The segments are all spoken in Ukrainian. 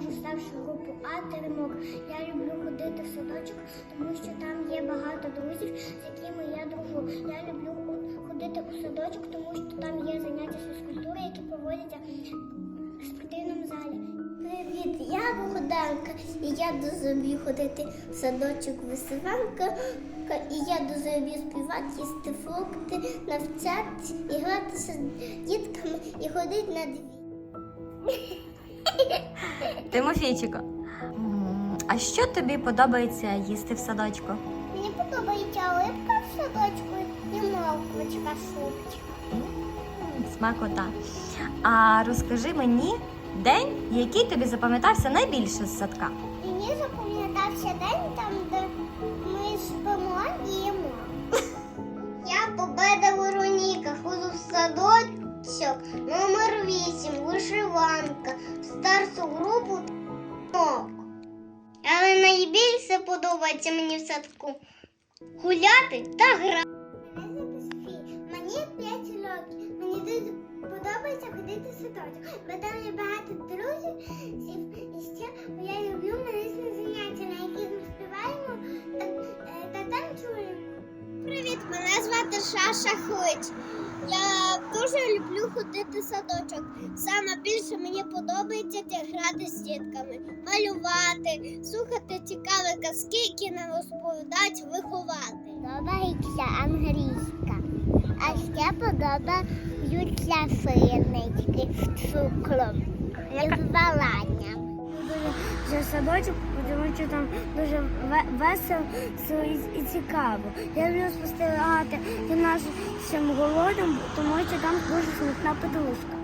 я старшу групу А теремок. Я люблю ходити в садочок, тому що там є багато друзів, з якими я дружу. Я люблю ходити у садочок, тому що там є заняття фізкультури, які проводяться в спортивному залі. Привіт, я Богданка, і я дуже люблю ходити в садочок висиванка, і я дуже люблю співати, їсти фрукти, навчатися, і гратися з дітками і ходити на дві. Тимофійчику, а що тобі подобається їсти в садочку? Мені подобається оливка в садочку і морквочка супчик. Смакота. А розкажи мені день, який тобі запам'ятався найбільше з садка. Мені запам'ятався день там, де ми спимо і їмо. Я победа Вероніка, ходжу в садочок номер 8, вишиванка, старшу групу «Нок». Але найбільше подобається мені в садку гуляти та грати. Мене звати Софія, мені 5 років. Мені дуже подобається ходити в садочок, бо там є багато друзів, і ще я люблю музичні заняття, на яких ми співаємо та, е, та танцюємо. Привіт, мене звати Шаша Хвич. Я дуже люблю ходити в садочок. Саме більше мені подобається грати з дітками, малювати, слухати цікаві казки, які нам розповідають виховати. Подобається англійська. А ще подобаються сирнички з цукром і з баланням. За садочок, тому що там дуже ве- весело і, і цікаво. Я люблю спостерігати за нашим голодом, тому що там дуже смачна подружка.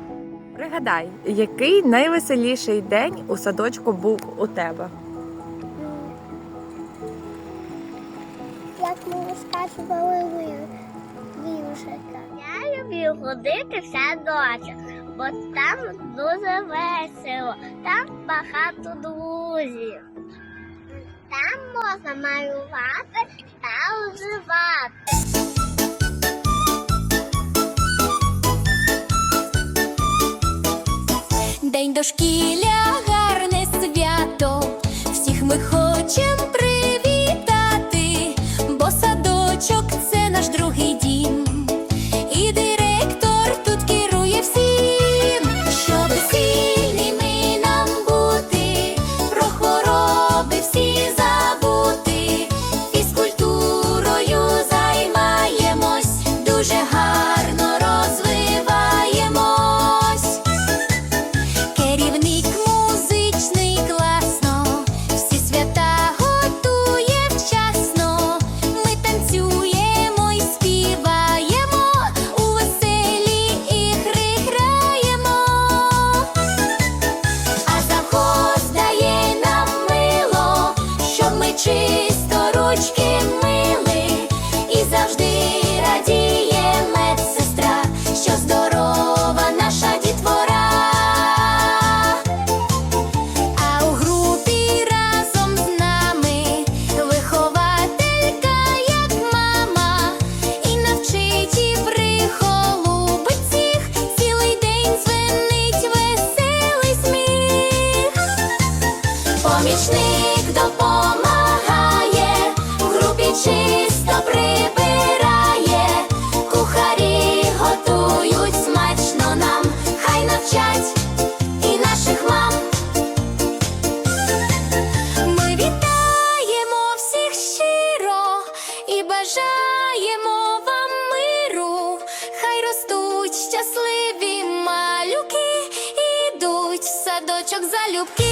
Пригадай, який найвеселіший день у садочку був у тебе? Як ми розказували віршика. Я люблю ходити в садочок, бо там дуже весело, там багато друзів. Там можна малювати та уживати. Дошкілля гарне свято, всіх ми хочем залюбки.